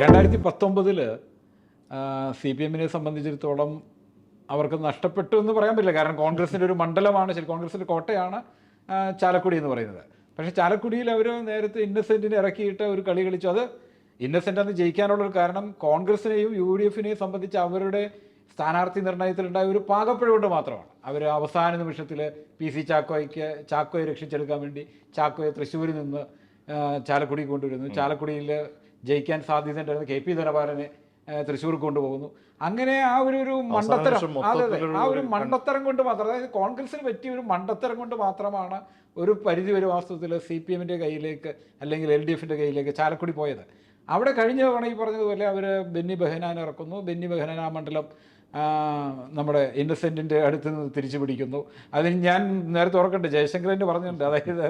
രണ്ടായിരത്തി പത്തൊമ്പതിൽ C P എമ്മിനെ സംബന്ധിച്ചിടത്തോളം അവർക്ക് നഷ്ടപ്പെട്ടു എന്ന് പറയാൻ പറ്റില്ല. കാരണം കോൺഗ്രസിന്റെ ഒരു മണ്ഡലമാണ്. ശരി കോൺഗ്രസിന്റെ കോട്ടയാണ് ചാലക്കുടി എന്ന് പറയുന്നത്. പക്ഷേ ചാലക്കുടിയിൽ അവർ നേരത്തെ ഇന്നസെന്റിനെ ഇറക്കിയിട്ട് ഒരു കളി കളിച്ചു. അത് ഇന്നസെന്റ് അന്ന് ജയിക്കാനുള്ള ഒരു കാരണം കോൺഗ്രസിനെയും യു ഡി എഫിനെയും സംബന്ധിച്ച് അവരുടെ സ്ഥാനാർത്ഥി നിർണയത്തിലുണ്ടായ ഒരു പാകപ്പിഴ കൊണ്ട് മാത്രമാണ്. അവർ അവസാന നിമിഷത്തിൽ പി സി ചാക്കോയ്ക്ക് ചാക്കോയെ രക്ഷിച്ചെടുക്കാൻ വേണ്ടി ചാക്കോയെ തൃശ്ശൂരിൽ നിന്ന് ചാലക്കുടി കൊണ്ടുവരുന്നു. ചാലക്കുടിയിൽ ജയിക്കാൻ സാധ്യതയുണ്ടായിരുന്നു കെ പി ധനപാലനെ തൃശ്ശൂർ കൊണ്ടുപോകുന്നു. അങ്ങനെ ആ ഒരു ഒരു മണ്ടത്തരം. അതെ ആ ഒരു മണ്ടത്തരം കൊണ്ട് മാത്രം അതായത് കോൺഗ്രസിന് പറ്റിയ ഒരു മണ്ടത്തരം കൊണ്ട് മാത്രമാണ് ഒരു പരിധി വരെ വാസ്തവത്തിൽ സി പി എമ്മിന്റെ കയ്യിലേക്ക് അല്ലെങ്കിൽ എൽ ഡി എഫിന്റെ കയ്യിലേക്ക് ചാലക്കുടി പോയത്. അവിടെ കഴിഞ്ഞ തവണ ഈ പറഞ്ഞതുപോലെ അവർ ബെന്നി ബെഹനാൻ ഇറക്കുന്നു. ബെന്നി ബെഹനാൻ ആ മണ്ഡലം നമ്മുടെ ഇന്നസെന്റിന്റെ അടുത്ത് നിന്ന് തിരിച്ചു പിടിക്കുന്നു അതിന് ഞാൻ നേരത്തെ ഓർക്കട്ടെ ജയശങ്കരന്റെ പറഞ്ഞിട്ടുണ്ട്. അതായത്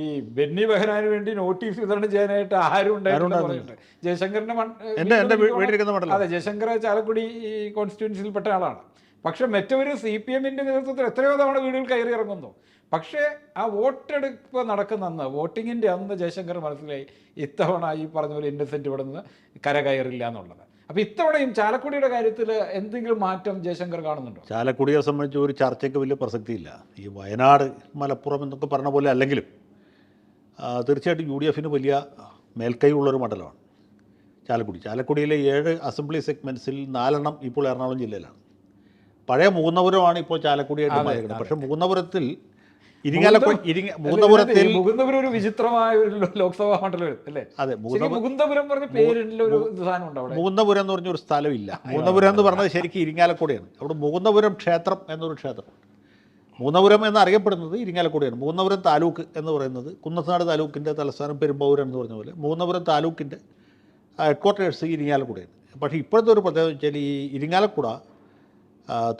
ഈ ബെന്നി ബെഹനാന് വേണ്ടി നോട്ടീസ് വിതരണം ചെയ്യാനായിട്ട് ആരും ഉണ്ടായിട്ടുണ്ട് ജയശങ്കറിന്റെ മണ്ഡലം അതെ ജയശങ്കർ ചാലക്കുടി ഈ കോൺസ്റ്റിറ്റ്യുവൻസിയിൽപ്പെട്ട ആളാണ്. പക്ഷെ മറ്റവർ സി പി എമ്മിന്റെ നേതൃത്വത്തിൽ എത്രയോ തവണ വീടുകൾ കയറി ഇറങ്ങുന്നു. പക്ഷേ ആ വോട്ടെടുപ്പ് നടക്കുന്ന അന്ന് വോട്ടിങ്ങിന്റെ അന്ന് ജയശങ്കർ മനസ്സിലായി ഇത്തവണ ഈ പറഞ്ഞ പോലെ ഇന്നസെന്റ് ഇവിടെ നിന്ന് കരകയറില്ല എന്നുള്ളത്. അപ്പോൾ ഇത്തവണയും ചാലക്കുടിയുടെ കാര്യത്തിൽ എന്തെങ്കിലും മാറ്റം ജയശങ്കർ കാണുന്നുണ്ടോ? ചാലക്കുടിയെ സംബന്ധിച്ച് ഒരു ചർച്ചയ്ക്ക് വലിയ പ്രസക്തിയില്ല. ഈ വയനാട് മലപ്പുറം എന്നൊക്കെ പറഞ്ഞ പോലെ അല്ലെങ്കിലും തീർച്ചയായിട്ടും യു ഡി എഫിന് വലിയ മേൽക്കൈയുള്ളൊരു മണ്ഡലമാണ് ചാലക്കുടി. ചാലക്കുടിയിലെ ഏഴ് അസംബ്ലി സെഗ്മെന്റ്സിൽ നാലെണ്ണം ഇപ്പോൾ എറണാകുളം ജില്ലയിലാണ്. പഴയ മൂന്നപുരമാണ് ഇപ്പോൾ ചാലക്കുടിയായിട്ട് പറയുന്നത് പക്ഷേ മൂന്നപുരത്തിൽ മൂന്നപുരത്തിൽ മുകുന്ദപുരം ഒരു വിചിത്രമായ ഒരു ലോക്സഭാ മണ്ഡലം അല്ലേ? അതെ മുകുന്ദപുരം പറഞ്ഞ പേരിലുള്ള ഒരു സാധനം ഉണ്ട് അവിടെ? മുകുന്ദപുരം എന്ന് പറഞ്ഞൊരു സ്ഥലമില്ല. മുകുന്ദപുരം എന്ന് പറഞ്ഞത് ശരിക്കും ഇരിങ്ങാലക്കുടിയാണ്. അവിടെ മുകുന്ദപുരം ക്ഷേത്രം എന്നൊരു ക്ഷേത്രം മൂന്നപുരം എന്നറിയപ്പെടുന്നത് ഇരിങ്ങാലക്കുടിയാണ്. മൂന്നപുരം താലൂക്ക് എന്ന് പറയുന്നത് കുന്നത്തനാട് താലൂക്കിന്റെ തലസ്ഥാനം പെരുമ്പൂരം എന്ന് പറഞ്ഞ പോലെ. മൂന്നപുരം താലൂക്കിന്റെ ഹെഡ്ക്വാർട്ടേഴ്സ് ഇരിങ്ങാലക്കുടയാണ്. പക്ഷേ ഇപ്പോഴത്തെ ഒരു പ്രത്യേകത വെച്ചാൽ ഈ ഇരിങ്ങാലക്കുട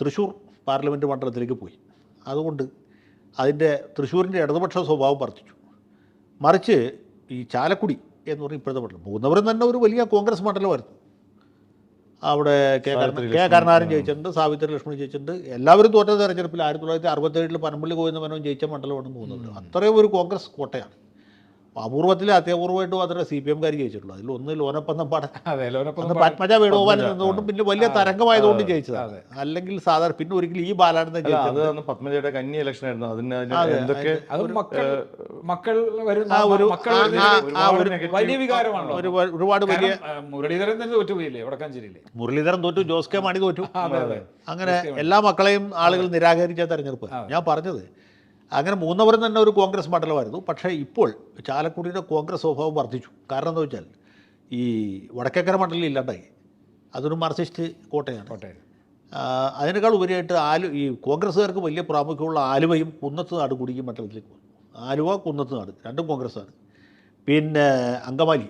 തൃശ്ശൂർ പാർലമെന്റ് മണ്ഡലത്തിലേക്ക് പോയി. അതുകൊണ്ട് അതിന്റെ തൃശ്ശൂരിന്റെ ഇടതുപക്ഷ സ്വഭാവം വർദ്ധിച്ചു. മറിച്ച് ഈ ചാലക്കുടി എന്ന് പറഞ്ഞ ഇപ്പോഴത്തെ മണ്ഡലം മൂന്നവരും തന്നെ ഒരു വലിയ കോൺഗ്രസ് മണ്ഡലമായിരുന്നു. അവിടെ കെ കെ കരുണാകരൻ ജയിച്ചിട്ടുണ്ട് സാവിത്രി ലക്ഷ്മണൻ ജയിച്ചിട്ടുണ്ട്. എല്ലാവരും തോറ്റ തെരഞ്ഞെടുപ്പിൽ ആയിരത്തി തൊള്ളായിരത്തി അറുപത്തേഴിൽ പനമ്പള്ളി ഗോവിന്ദ മേനോൻ ജയിച്ച മണ്ഡലമാണ് മൂന്നവരും. അത്രയും ഒരു കോൺഗ്രസ് കോട്ടയാണ്. അപൂർവത്തിൽ അത്യപൂർവമായിട്ട് മാത്രമേ സി പി എംകാർ ജയിച്ചിട്ടുള്ളൂ. അതിൽ ഒന്ന് ലോനപ്പന്തം അന്ന് പത്മജ വേണുഗോപാൽ നിന്നുകൊണ്ടും പിന്നെ വലിയ തരംഗമായതുകൊണ്ട് ജയിച്ചത് ജയിച്ചതാണ്. അല്ലെങ്കിൽ സാധാരണ പിന്നെ ഒരിക്കലും ഈ ബാലാണെന്ന് ജയിച്ചത്. പത്മജയുടെ കന്നി ഇലക്ഷൻ ആയിരുന്നു. അതിന് അതിന് എന്തൊക്കെ അത്. മക്കൾ മക്കൾ വരുന്ന ഒരു- മക്കൾ ആ- വരുന്ന ആ- ഒരുപാട് ഒരു വലിയ വികാരമാണല്ലോ ഒരു ഒരുപാട് വലിയ കാരണം, ആ, മുരളീധരൻ തന്നെ തോറ്റുപോയില്ലേ വടക്കാഞ്ചേരിയിലെ? മുരളീധരൻ തോറ്റു ജോസ് കെ മാണി തോറ്റു. അങ്ങനെ എല്ലാ മക്കളെയും ആളുകൾ നിരാകരിച്ച തെരഞ്ഞെടുപ്പ്. ഞാൻ പറഞ്ഞത് അങ്ങനെ മൂന്നവരും തന്നെ ഒരു കോൺഗ്രസ് മണ്ഡലമായിരുന്നു. പക്ഷേ ഇപ്പോൾ ചാലക്കുടിയുടെ കോൺഗ്രസ് സ്വഭാവം വർദ്ധിച്ചു. കാരണം എന്താ വെച്ചാൽ ഈ വടക്കേക്കര മണ്ഡലം ഇല്ലാണ്ടായി. അതൊരു മാർക്സിസ്റ്റ് കോട്ടയാണ്. കോട്ടയം ആ, അതിനേക്കാൾ ഉപരിയായിട്ട് ആലു ഈ കോൺഗ്രസ്സുകാർക്ക് വലിയ പ്രാമുഖ്യമുള്ള ആലുവയും കുന്നത്ത് നാട് കൂടി ഈ മണ്ഡലത്തിലേക്ക് വന്നു ആലുവ കുന്നത്ത് നാട് രണ്ടും കോൺഗ്രസ്സാണ്. പിന്നെ അങ്കമാലി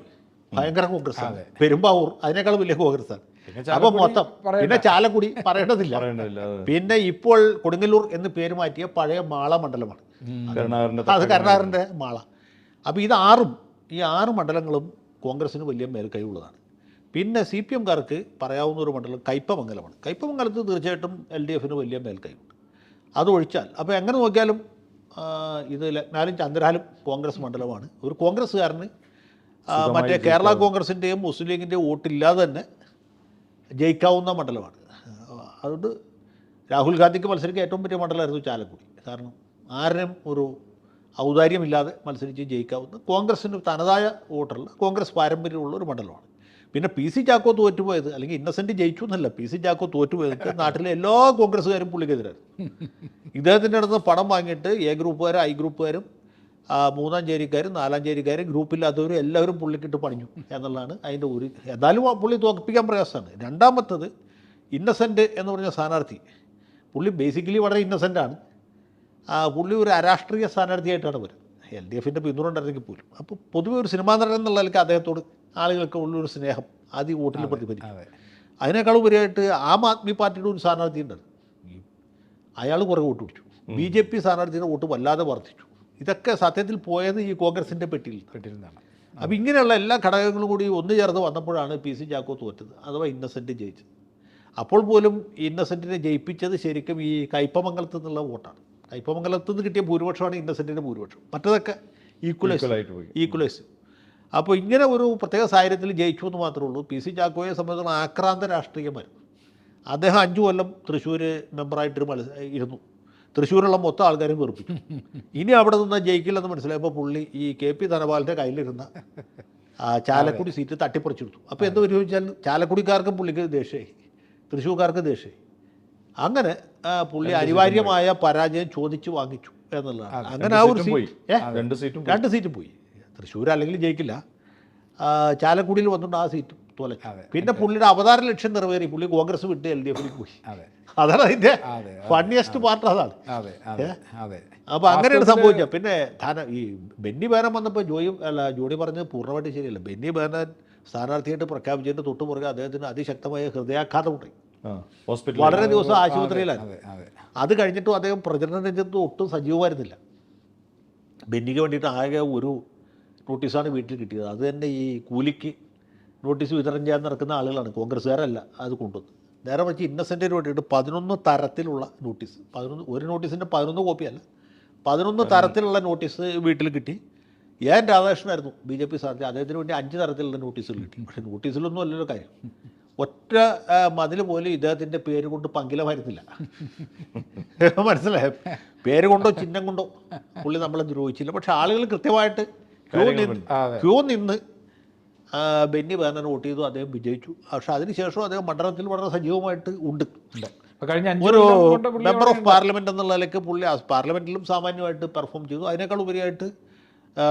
ഭയങ്കര കോൺഗ്രസ്സാണ്. പെരുമ്പാവൂർ അതിനേക്കാൾ വലിയ കോൺഗ്രസ്സാണ്. ചാലക്കുടി മൊത്തം. പിന്നെ ചാലക്കുടി പറയേണ്ടതില്ല. പിന്നെ ഇപ്പോൾ കൊടുങ്ങല്ലൂർ എന്ന് പേര് മാറ്റിയ പഴയ മാള മണ്ഡലമാണ്. അത് കരുണാകരന്റെ മാള. അപ്പോൾ ഇത് ആറും ഈ ആറ് മണ്ഡലങ്ങളും കോൺഗ്രസിന് വലിയ മേൽ കഴിവുള്ളതാണ് പിന്നെ സി പി എംകാർക്ക് പറയാവുന്ന ഒരു മണ്ഡലം കയ്പമംഗലമാണ്. കയ്പമംഗലത്ത് തീർച്ചയായിട്ടും എൽ ഡി എഫിന് വലിയ മേൽക്കൈയുണ്ട്. അതൊഴിച്ചാൽ അപ്പോൾ എങ്ങനെ നോക്കിയാലും ഇത് ലക്നാലും ചന്ദ്രാലും കോൺഗ്രസ് മണ്ഡലമാണ്. ഒരു കോൺഗ്രസ്സുകാരന് മറ്റേ കേരള കോൺഗ്രസിന്റെയും മുസ്ലിം ലീഗിന്റെയും വോട്ടില്ലാതെ തന്നെ ജയിക്കാവുന്ന മണ്ഡലമാണ്. അതുകൊണ്ട് രാഹുൽ ഗാന്ധിക്ക് മത്സരിക്കാൻ ഏറ്റവും പറ്റിയ മണ്ഡലമായിരുന്നു ചാലക്കുടി. കാരണം ആരും ഒരു ഔദാര്യമില്ലാതെ മത്സരിച്ച് ജയിക്കാവുന്ന കോൺഗ്രസിന് തനതായ വോട്ടുള്ള കോൺഗ്രസ് പാരമ്പര്യമുള്ള ഒരു മണ്ഡലമാണ്. പിന്നെ പി സി ചാക്കോ തോറ്റുപോയത് അല്ലെങ്കിൽ ഇന്നസെന്റ് ജയിച്ചു എന്നല്ല പി സി ചാക്കോ തോറ്റുപോയത് നാട്ടിലെ എല്ലാ കോൺഗ്രസ്സുകാരും പുള്ളിക്കെതിരായിരുന്നു. ഇദ്ദേഹത്തിന്റെ അടുത്ത് പണം വാങ്ങിയിട്ട് എ ഗ്രൂപ്പുകാരും ഐ ഗ്രൂപ്പുകാരും മൂന്നാം ചേരിക്കാരും നാലാം ചേരിക്കാരും ഗ്രൂപ്പില്ലാത്തവരും എല്ലാവരും പുള്ളിക്കിട്ട് പണിഞ്ഞു എന്നുള്ളതാണ് അതിന്റെ ഒരു എന്നാലും ആ പുള്ളി തോൽപ്പിക്കാൻ പ്രയാസമാണ്. രണ്ടാമത്തത് ഇന്നസെന്റ് എന്ന് പറഞ്ഞ സ്ഥാനാർത്ഥി. പുള്ളി ബേസിക്കലി വളരെ ഇന്നസെന്റാണ് പുള്ളി ഒരു അരാഷ്ട്രീയ സ്ഥാനാർത്ഥിയായിട്ടാണ് വരുന്നത്. എൽ ഡി എഫിന്റെ പിന്തുണ പോലും. അപ്പോൾ പൊതുവെ ഒരു സിനിമാ നടൻ എന്നുള്ള നിലയ്ക്ക് അദ്ദേഹത്തോട് ആളുകൾക്ക് ഉള്ളൊരു സ്നേഹം ആദ്യം വോട്ടിൽ പ്രതിഫലിക്കും. അതിനേക്കാൾ ഉപരിയായിട്ട് ആം ആദ്മി പാർട്ടിയുടെ ഒരു സ്ഥാനാർത്ഥി ഉണ്ടായിരുന്നു അയാൾ കുറേ വോട്ട് പിടിച്ചു. ബി ജെ പി സ്ഥാനാർത്ഥിയുടെ വോട്ട് വല്ലാതെ വർദ്ധിച്ചു. ഇതൊക്കെ സത്യത്തിൽ പോയത് ഈ കോൺഗ്രസിന്റെ പെട്ടിയിൽ കിട്ടിയിരുന്നതാണ് അപ്പോൾ ഇങ്ങനെയുള്ള എല്ലാ ഘടകങ്ങളും കൂടി ഒന്നു ചേർന്ന് വന്നപ്പോഴാണ് പി സി ചാക്കോ തോറ്റത് അഥവാ ഇന്നസെന്റ് ജയിച്ചത്. അപ്പോൾ പോലും ഇന്നസെന്റിനെ ജയിപ്പിച്ചത് ശരിക്കും ഈ കയ്പമംഗലത്ത് നിന്നുള്ള വോട്ടാണ്. കയ്പമംഗലത്ത് നിന്ന് കിട്ടിയ ഭൂരിപക്ഷമാണ് ഇന്നസെന്റിന്റെ ഭൂരിപക്ഷം. മറ്റതൊക്കെ ഈക്വലൈസ്. ഈക്വലൈസ്. അപ്പോൾ ഇങ്ങനെ ഒരു പ്രത്യേക സാഹചര്യത്തിൽ ജയിച്ചു എന്ന് മാത്രമേ ഉള്ളൂ. പി സി ചാക്കോയെ സംബന്ധിച്ചിടത്തോളം ആക്രാന്ത രാഷ്ട്രീയമായിരുന്നു. അദ്ദേഹം അഞ്ചു കൊല്ലം തൃശ്ശൂർ മെമ്പറായിട്ട് മത്സ ഇരുന്നു. തൃശ്ശൂരുള്ള മൊത്തം ആൾക്കാരും വെറുപ്പിച്ചു ഇനി അവിടെ നിന്ന് ജയിക്കില്ലെന്ന് മനസ്സിലായപ്പോൾ പുള്ളി ഈ കെ പി ധനപാലിന്റെ കയ്യിലിരുന്ന ചാലക്കുടി സീറ്റ് തട്ടിപ്പറിച്ചെടുത്തു. അപ്പോൾ എന്ത് പറ്റുമെന്ന് ചോദിച്ചാൽ ചാലക്കുടിക്കാർക്കും പുള്ളിക്ക് ദേഷ്യമായി തൃശ്ശൂർക്കാർക്ക് ദേഷ്യമായി അങ്ങനെ പുള്ളി അനിവാര്യമായ പരാജയം ചോദിച്ചു വാങ്ങിച്ചു എന്നുള്ളതാണ്. അങ്ങനെ ആ ഒരു സീറ്റും പോയി. സീറ്റ് രണ്ട് സീറ്റും പോയി. രണ്ട് സീറ്റ് പോയി. തൃശ്ശൂർ അല്ലെങ്കിൽ ജയിക്കില്ല ചാലക്കുടിയിൽ വന്നിട്ടുണ്ട് ആ സീറ്റ് തോലച്ചു പിന്നെ പുള്ളിയുടെ അവതാര ലക്ഷ്യം നിറവേറി. പുള്ളി കോൺഗ്രസ് വിട്ട് എൽ ഡി എഫിലേക്ക് പോയി. അതെ. അതാണ് അതിന്റെ അതെ, ഫണ്ണിയസ്റ്റ് പാർട്ട് അതാണ്. അപ്പൊ അങ്ങനെയാണ് സംഭവിച്ചത് പിന്നെ ധന ഈ ബെന്നി ബേനൻ വന്നപ്പോൾ ജോയി അല്ല ജോണി പറഞ്ഞത് പൂർണമായിട്ട് ശരിയല്ല. ബെന്നി ബേനൻ സ്ഥാനാർത്ഥിയായിട്ട് പ്രഖ്യാപിച്ചതിന്റെ തൊട്ട് പുറകെ അദ്ദേഹത്തിന് അതിശക്തമായ ഹൃദയാഘാതം ഉണ്ടായി. ആ ഹോസ്പിറ്റലിൽ. വളരെ ദിവസം ആശുപത്രിയിലായിരുന്നു. അത് കഴിഞ്ഞിട്ടും അദ്ദേഹം പ്രചരണ രംഗത്ത് ഒട്ടും സജീവമായിരുന്നില്ല. ബെന്നിക്ക് വേണ്ടിയിട്ട് ആകെ ഒരു നോട്ടീസാണ് വീട്ടിൽ കിട്ടിയത്. അത് തന്നെ ഈ കൂലിക്ക് നോട്ടീസ് വിതരണം ചെയ്യാൻ നടക്കുന്ന ആളുകളാണ്. കോൺഗ്രസ്സുകാരല്ല അത് കൊണ്ടുവന്നത്. നേരെ മറിച്ച് ഇന്നസെന്റിന് വേണ്ടിയിട്ട് പതിനൊന്ന് തരത്തിലുള്ള നോട്ടീസ്. പതിനൊന്ന് ഒരു നോട്ടീസിന്റെ പതിനൊന്ന് കോപ്പിയല്ല. പതിനൊന്ന് തരത്തിലുള്ള നോട്ടീസ് വീട്ടിൽ കിട്ടി. എൻ രാധാകൃഷ്ണനായിരുന്നു ബി ജെ പി സ്ഥാനത്ത് അദ്ദേഹത്തിന് വേണ്ടി അഞ്ച് തരത്തിലുള്ള നോട്ടീസുകൾ കിട്ടി. പക്ഷേ നോട്ടീസിലൊന്നും അല്ലല്ലോ കാര്യം. ഒറ്റ മതിൽ പോലും ഇദ്ദേഹത്തിന്റെ പേര് കൊണ്ട് പങ്കില പങ്കിലമായിരുന്നില്ല മനസ്സിലായോ? പേര് കൊണ്ടോ ചിഹ്നം കൊണ്ടോ പുള്ളി നമ്മളെ ദ്രോഹിച്ചില്ല. പക്ഷെ ആളുകൾ കൃത്യമായിട്ട് ക്യൂ നിന്ന്. ക്യൂ നിന്ന് ബെന്നി ബാനർ വോട്ട് ചെയ്തു അദ്ദേഹം വിജയിച്ചു. പക്ഷെ അതിനുശേഷം അദ്ദേഹം മണ്ഡലത്തിൽ വളരെ സജീവമായിട്ട് ഉണ്ട്. ഒരു മെമ്പർ ഓഫ് പാർലമെന്റ് എന്നുള്ള നിലയ്ക്ക് പുള്ളി പാർലമെന്റിലും സാമാന്യമായിട്ട് പെർഫോം ചെയ്തു. അതിനേക്കാൾ ഉപരിയായിട്ട്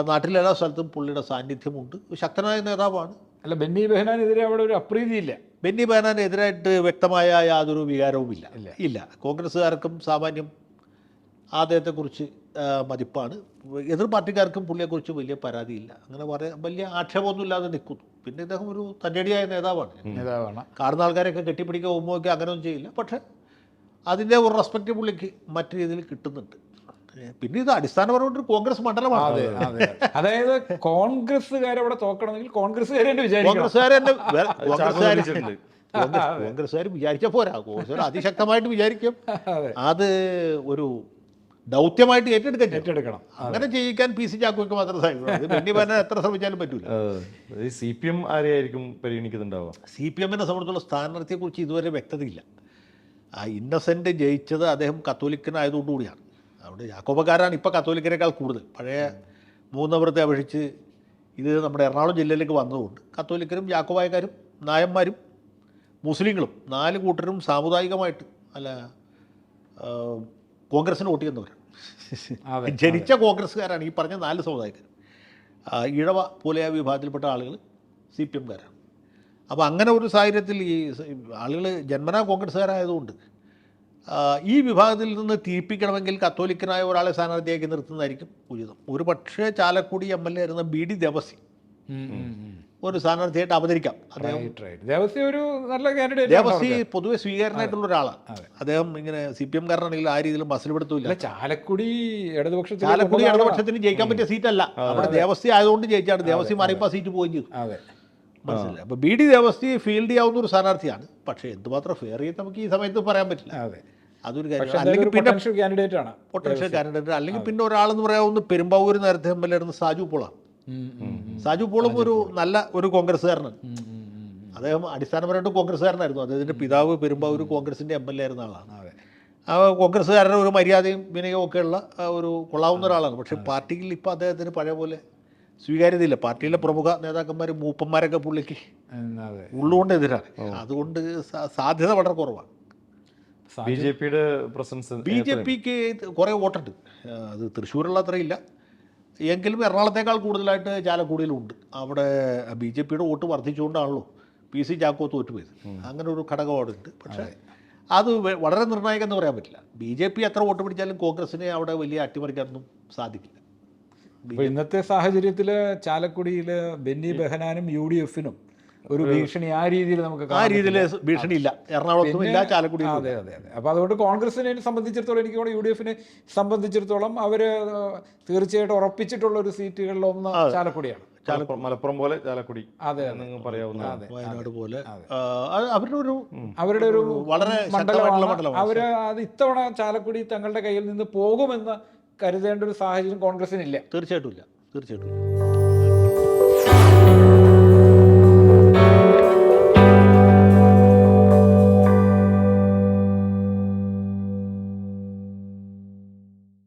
നാട്ടിലെല്ലാ സ്ഥലത്തും പുള്ളിയുടെ സാന്നിധ്യമുണ്ട്. ശക്തനായ നേതാവാണ്. അല്ല ബെന്നി ബെഹനാനെതിരെ അവിടെ ഒരു അപ്രീതിയില്ല. ബെന്നി ബെഹനാനെതിരായിട്ട് വ്യക്തമായ യാതൊരു വികാരവുമില്ല. ഇല്ല. ഇല്ല. കോൺഗ്രസ്സുകാർക്കും സാമാന്യം അദ്ദേഹത്തെക്കുറിച്ച് മതിപ്പാണ്. എതിർ പാർട്ടിക്കാർക്കും പുള്ളിയെക്കുറിച്ച് വലിയ പരാതിയില്ല. അങ്ങനെ പറയാൻ വലിയ ആക്ഷേപമൊന്നുമില്ലാതെ നിൽക്കുന്നു. പിന്നെ ഇദ്ദേഹം ഒരു തന്നടിയായ നേതാവാണ്. നേതാവാണ്. കാണുന്ന ആൾക്കാരെയൊക്കെ കെട്ടിപ്പിടിക്കുക ഉമ്മയൊക്കെ അങ്ങനെയൊന്നും ചെയ്യില്ല. പക്ഷേ അതിന്റെ ഒരു റെസ്പെക്റ്റ് പുള്ളിക്ക് മറ്റു രീതിയിൽ കിട്ടുന്നുണ്ട്. പിന്നെ ഇത് അടിസ്ഥാനപരമായിട്ട് കോൺഗ്രസ് മണ്ഡലമാണ്. അതെ അതെ. അതായത് കോൺഗ്രസ്സുകാർ അവിടെ തോക്കണമെങ്കിൽ കോൺഗ്രസ്സുകാർ തന്നെ വിചാരിക്കും കോൺഗ്രസ്സുകാർ വിചാരിച്ച പോരാ. കോൺഗ്രസ് അതിശക്തമായിട്ട് വിചാരിക്കും. അതെ. അത് ഒരു ദൗത്യമായിട്ട് ഏറ്റെടുക്കാൻ ഏറ്റെടുക്കണം. അങ്ങനെ ചെയ്യിക്കാൻ പി സി ചാക്കോയ്ക്ക് മാത്രം സാധിക്കും. അത് ബെന്നി ബേനൻ എത്ര ശ്രമിച്ചാലും പറ്റൂല. ഈ സി പി എം ആരെയായിരിക്കും പരിഗണിക്കുന്നുണ്ടാവുക? സി പി എമ്മിനെ സംബന്ധിച്ചുള്ള സ്ഥാനാർത്ഥിയെക്കുറിച്ച് ഇതുവരെ വ്യക്തതയില്ല. ആ ഇന്നസെന്റ് ജയിച്ചത് അദ്ദേഹം കത്തോലിക്കനായതുകൊണ്ട് കൂടിയാണ്. അവിടെ യാക്കോബക്കാരാണ് ഇപ്പോൾ കത്തോലിക്കനേക്കാൾ കൂടുതൽ. പഴയ മൂന്നവരത്തെ അപേക്ഷിച്ച് ഇത് നമ്മുടെ എറണാകുളം ജില്ലയിലേക്ക് വന്നതുകൊണ്ട് കത്തോലിക്കരും യാക്കോബായക്കാരും നായന്മാരും മുസ്ലിങ്ങളും നാല് കൂട്ടരും സാമുദായികമായിട്ട് അല്ല കോൺഗ്രസ്സിന് കോൺഗ്രസിന് വോട്ട് ചെയ്യുന്നവരാണ്. ജനിച്ച കോൺഗ്രസ്സുകാരാണ് ഈ പറഞ്ഞ നാല് സമുദായക്കാർ. ഇഴവ പോലെ ആ വിഭാഗത്തിൽപ്പെട്ട ആളുകൾ സി പി എംകാരാണ് അപ്പോൾ അങ്ങനെ ഒരു സാഹചര്യത്തിൽ ഈ ആളുകൾ ജന്മനാ കോൺഗ്രസ്സുകാരായതുകൊണ്ട് ഈ വിഭാഗത്തിൽ നിന്ന് തിരിപ്പിക്കണമെങ്കിൽ കത്തോലിക്കനായ ഒരാളെ സ്ഥാനാർത്ഥിയാക്കി നിർത്തുന്നതായിരിക്കും ഉചിതം. ഒരു പക്ഷേ ചാലക്കുടി എം എൽ എ ആയിരുന്ന ബി ഡി ദേവസി. ഒരു സ്ഥാനാർത്ഥിയായിട്ട് അവതരിക്കാം. അദ്ദേഹം. ദേവസ്വം ഒരു നല്ല കാൻഡിഡേറ്റ് ദേവസി പൊതുവെ സ്വീകാരനായിട്ടുള്ള ഒരാളാണ്. അദ്ദേഹം ഇങ്ങനെ സി പി എം കാരനാണെങ്കിൽ ആ രീതിയിൽ മസിൽ പെടുത്തില്ല. അല്ല ചാലക്കുടി ഇടതുപക്ഷം ചാലക്കുടി ഇടതുപക്ഷത്തിന് ജയിക്കാൻ പറ്റിയ സീറ്റല്ല. അവിടെ ദേവസ്തി ആയതുകൊണ്ട് ജയിച്ചാണ്. ദേവസ്തി മാറിയപ്പോൾ സീറ്റ് പോവുകയും ചെയ്തു. മനസ്സിലായി. അപ്പോൾ ബി ഡി ദേവസ്തി ഫീൽഡ് ചെയ്യാവുന്ന ഒരു സ്ഥാനാർത്ഥിയാണ്. പക്ഷേ എന്തുമാത്രം ഫെയർ ചെയ്ത് നമുക്ക് ഈ സമയത്ത് പറയാൻ പറ്റില്ല. അതെ. അതൊരു കാര്യം അല്ലെങ്കിൽ പിന്നെ പൊട്ടൻഷ്യൽ കാൻഡിഡേറ്റ് ആണ്. പൊട്ടൻഷ്യൽ കാൻഡിഡേറ്റ് അല്ലെങ്കിൽ പിന്നെ ഒരാളെന്ന് പറയാവുന്ന പെരുമ്പാവൂർ നേരത്തെ എം എൽ എ ആയിരുന്ന സാജു പോളാണ്. സാജു പോളും ഒരു നല്ല ഒരു കോൺഗ്രസ്സുകാരനാണ്. അദ്ദേഹം അടിസ്ഥാനപരമായിട്ട് കോൺഗ്രസ്സുകാരനായിരുന്നു. അദ്ദേഹത്തിന്റെ പിതാവ് പെരുമ്പാവൂർ കോൺഗ്രസിന്റെ എം എൽ എ ആയിരുന്ന ആളാണ് ആ കോൺഗ്രസ്സുകാരുടെ ഒരു മര്യാദയും വിനയവും ഒക്കെയുള്ള ഉള്ള ഒരു കൊള്ളാവുന്ന ഒരാളാണ്. പക്ഷേ പാർട്ടിയിൽ ഇപ്പോൾ അദ്ദേഹത്തിന് പഴയ പോലെ സ്വീകാര്യതയില്ല. പാർട്ടിയിലെ പ്രമുഖ നേതാക്കന്മാർ മൂപ്പന്മാരൊക്കെ പുള്ളിക്ക് ഉള്ളുകൊണ്ട് എതിരാണ്. അതുകൊണ്ട് സാധ്യത വളരെ കുറവാണ് ബി ജെ പിയുടെ പ്രസൻസ് ബി ജെ പിക്ക് കുറേ വോട്ടുണ്ട്. അത് തൃശ്ശൂരുള്ള അത്രയില്ല. എങ്കിലും എറണാകുളത്തേക്കാൾ കൂടുതലായിട്ട് ചാലക്കുടിയിലുണ്ട്. അവിടെ ബി ജെ പിയുടെ വോട്ട് വർദ്ധിച്ചുകൊണ്ടാണല്ലോ പി സി ചാക്കോ തോറ്റുപോയത്. അങ്ങനെ ഒരു ഘടകം അവിടെ ഉണ്ട് പക്ഷേ അത് വളരെ നിർണായകം എന്ന് പറയാൻ പറ്റില്ല. ബി ജെ പി എത്ര വോട്ട് പിടിച്ചാലും കോൺഗ്രസിനെ അവിടെ വലിയ അട്ടിമറിക്കാനൊന്നും സാധിക്കില്ല. ഇന്നത്തെ സാഹചര്യത്തിൽ ചാലക്കുടിയിൽ ബെന്നി ബെഹനാനും യു ഡി എഫിനും ഒരു ഭീഷണി ആ രീതിയിൽ നമുക്ക് ആ രീതിയിൽ ഭീഷണി ഇല്ല എറണാകുളത്തും ഇല്ല ചാലക്കുടി അതെ അതെ അതെ. അപ്പോൾ അതുകൊണ്ട് കോൺഗ്രസിനെ സംബന്ധിച്ചിടത്തോളം എനിക്ക് തോന്നുന്നു യു ഡി എഫിനെ സംബന്ധിച്ചിടത്തോളം അവർ തീർച്ചയായിട്ടും ഉറപ്പിച്ചിട്ടുള്ള ഒരു സീറ്റുകളിലൊന്ന് ചാലക്കുടിയാണ്. മലപ്പുറം മലപ്പുറം പോലെ ചാലക്കുടി. അതെ പറയാവുന്ന വയനാട് പോലെ. അവരുടെ ഒരു അവരുടെ ഒരു വളരെ മണ്ഡലമാണ്. അവർ അവർ അത് ഇത്തവണ ചാലക്കുടി തങ്ങളുടെ കയ്യിൽ നിന്ന് പോകുമെന്ന് കരുതേണ്ട ഒരു സാഹചര്യം കോൺഗ്രസിനില്ല. തീർച്ചയായിട്ടും ഇല്ല. തീർച്ചയായിട്ടും ഇല്ല.